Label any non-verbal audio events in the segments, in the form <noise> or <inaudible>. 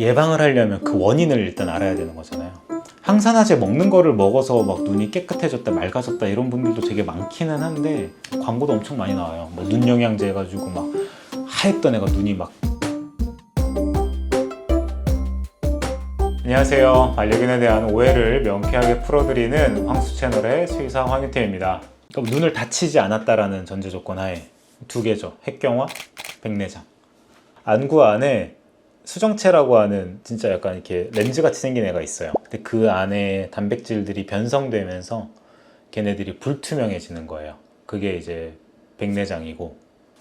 예방을 하려면 그 원인을 일단 알아야 되는 거잖아요. 항산화제 먹는 거를 먹어서 막 눈이 깨끗해졌다, 맑아졌다 이런 분들도 되게 많기는 한데 광고도 엄청 많이 나와요. 뭐 눈 영양제 해가지고 막 하였던 애가 눈이 막 안녕하세요. 반려견에 대한 오해를 명쾌하게 풀어드리는 황수 채널의 수의사 황유태입니다. 그럼 눈을 다치지 않았다라는 전제 조건 하에 두 개죠. 핵경화, 백내장. 안구 안에 수정체라고 하는 진짜 약간 이렇게 렌즈 같이 생긴 애가 있어요. 근데 그 안에 단백질들이 변성되면서 걔네들이 불투명해지는 거예요. 그게 이제 백내장이고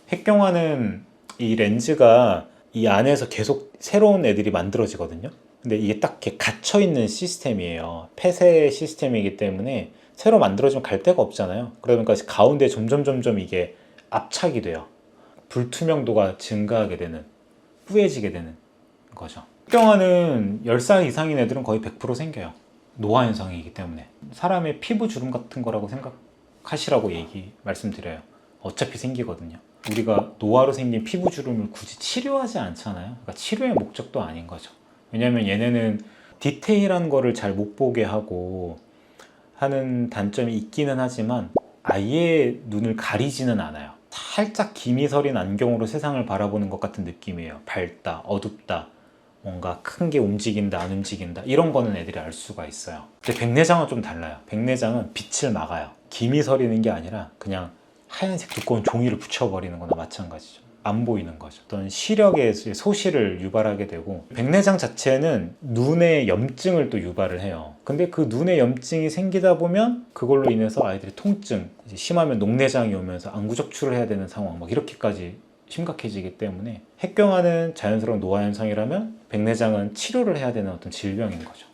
핵경화는 이 렌즈가 이 안에서 계속 새로운 애들이 만들어지거든요. 근데 이게 딱 이렇게 갇혀 있는 시스템이에요. 폐쇄 시스템이기 때문에 새로 만들어지면 갈 데가 없잖아요. 그러니까 가운데 점점 점점 이게 압착이 돼요. 불투명도가 증가하게 되는 뿌얘지게 되는 거죠. 핵경화는 10살 이상인 애들은 거의 100% 생겨요. 노화 현상이기 때문에 사람의 피부 주름 같은 거라고 생각하시라고 얘기 말씀드려요. 어차피 생기거든요. 우리가 노화로 생긴 피부 주름을 굳이 치료하지 않잖아요. 그러니까 치료의 목적도 아닌 거죠. 왜냐하면 얘네는 디테일한 거를 잘 못 보게 하고 하는 단점이 있기는 하지만 아예 눈을 가리지는 않아요. 살짝 기미 서린 안경으로 세상을 바라보는 것 같은 느낌이에요. 밝다, 어둡다, 뭔가 큰 게 움직인다, 안 움직인다 이런 거는 애들이 알 수가 있어요. 근데 백내장은 좀 달라요. 백내장은 빛을 막아요. 기미 서리는 게 아니라 그냥 하얀색 두꺼운 종이를 붙여버리는 거나 마찬가지죠. 안 보이는 거죠. 어떤 시력의 소실을 유발하게 되고 백내장 자체는 눈의 염증을 또 유발을 해요. 근데 그 눈에 염증이 생기다 보면 그걸로 인해서 아이들이 통증, 심하면 녹내장이 오면서 안구 적출을 해야 되는 상황, 막 이렇게까지 심각해지기 때문에 핵경화는 자연스러운 노화 현상이라면 백내장은 치료를 해야 되는 어떤 질병인 거죠.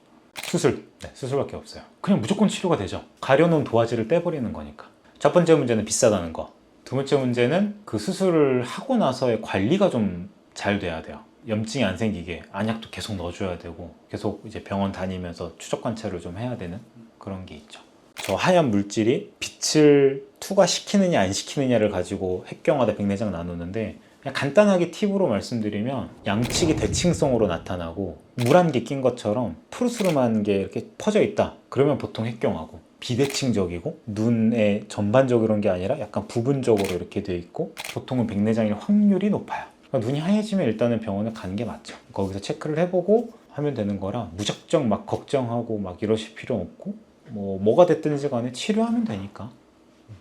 수술, 네, 수술밖에 없어요. 그냥 무조건 치료가 되죠. 가려놓은 도화지를 떼버리는 거니까. 첫 번째 문제는 비싸다는 거. 두 번째 문제는 그 수술을 하고 나서의 관리가 좀 잘 돼야 돼요. 염증이 안 생기게 안약도 계속 넣어줘야 되고 계속 이제 병원 다니면서 추적 관찰을 좀 해야 되는 그런 게 있죠. 저 하얀 물질이 빛을 투과시키느냐 안 시키느냐를 가지고 핵경화대 백내장 나누는데 그냥 간단하게 팁으로 말씀드리면 양측이 대칭성으로 나타나고 물 한 개 낀 것처럼 푸르스름한 게 이렇게 퍼져 있다. 그러면 보통 핵경화고 비대칭적이고 눈에 전반적으로 게 아니라 약간 부분적으로 이렇게 돼 있고 보통은 백내장일 확률이 높아요. 그러니까 눈이 하얘지면 일단은 병원에 가는 게 맞죠. 거기서 체크를 해보고 하면 되는 거라 무작정 막 걱정하고 막 이러실 필요 없고 뭐 뭐가 됐든지 간에 치료하면 되니까.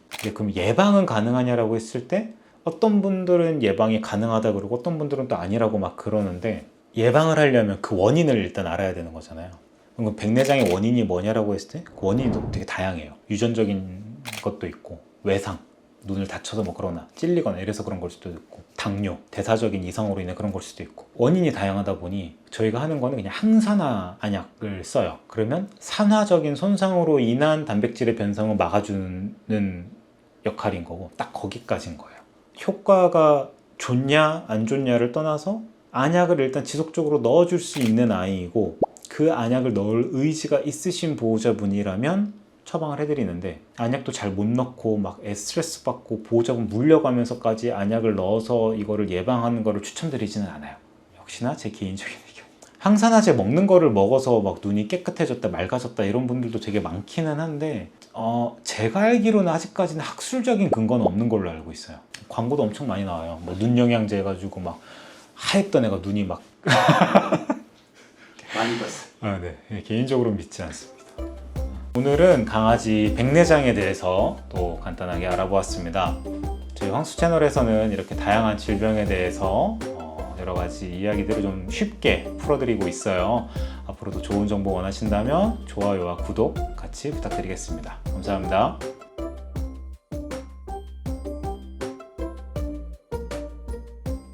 근데 그럼 예방은 가능하냐라고 했을 때 어떤 분들은 예방이 가능하다 그러고 어떤 분들은 또 아니라고 막 그러는데 예방을 하려면 그 원인을 일단 알아야 되는 거잖아요. 그럼 백내장의 원인이 뭐냐라고 했을 때 그 원인이 되게 다양해요. 유전적인 것도 있고 외상, 눈을 다쳐서 뭐 그러나 찔리거나 이래서 그런 걸 수도 있고 당뇨, 대사적인 이상으로 인해 그런 걸 수도 있고 원인이 다양하다 보니 저희가 하는 거는 그냥 항산화 안약을 써요. 그러면 산화적인 손상으로 인한 단백질의 변성을 막아주는 역할인 거고 딱 거기까지인 거예요. 효과가 좋냐 안 좋냐를 떠나서 안약을 일단 지속적으로 넣어줄 수 있는 아이이고 그 안약을 넣을 의지가 있으신 보호자분이라면 처방을 해드리는데 안약도 잘 못 넣고 막 스트레스 받고 보호자분 물려가면서까지 안약을 넣어서 이거를 예방하는 거를 추천드리지는 않아요. 역시나 제 개인적인 <laughs> 의견. 항산화제 먹는 거를 먹어서 막 눈이 깨끗해졌다 맑아졌다 이런 분들도 되게 많기는 한데 어, 제가 알기로는 아직까지는 학술적인 근거는 없는 걸로 알고 있어요. 광고도 엄청 많이 나와요. 뭐 눈 영양제 해가지고 막 하였던 애가 눈이 막 <laughs> 많이 봤어. 아, 네. 개인적으로 믿지 않습니다. 오늘은 강아지 백내장에 대해서 또 간단하게 알아보았습니다. 저희 황수 채널에서는 이렇게 다양한 질병에 대해서 어, 여러 가지 이야기들을 좀 쉽게 풀어드리고 있어요. 앞으로도 좋은 정보 원하신다면 좋아요와 구독 같이 부탁드리겠습니다. 감사합니다.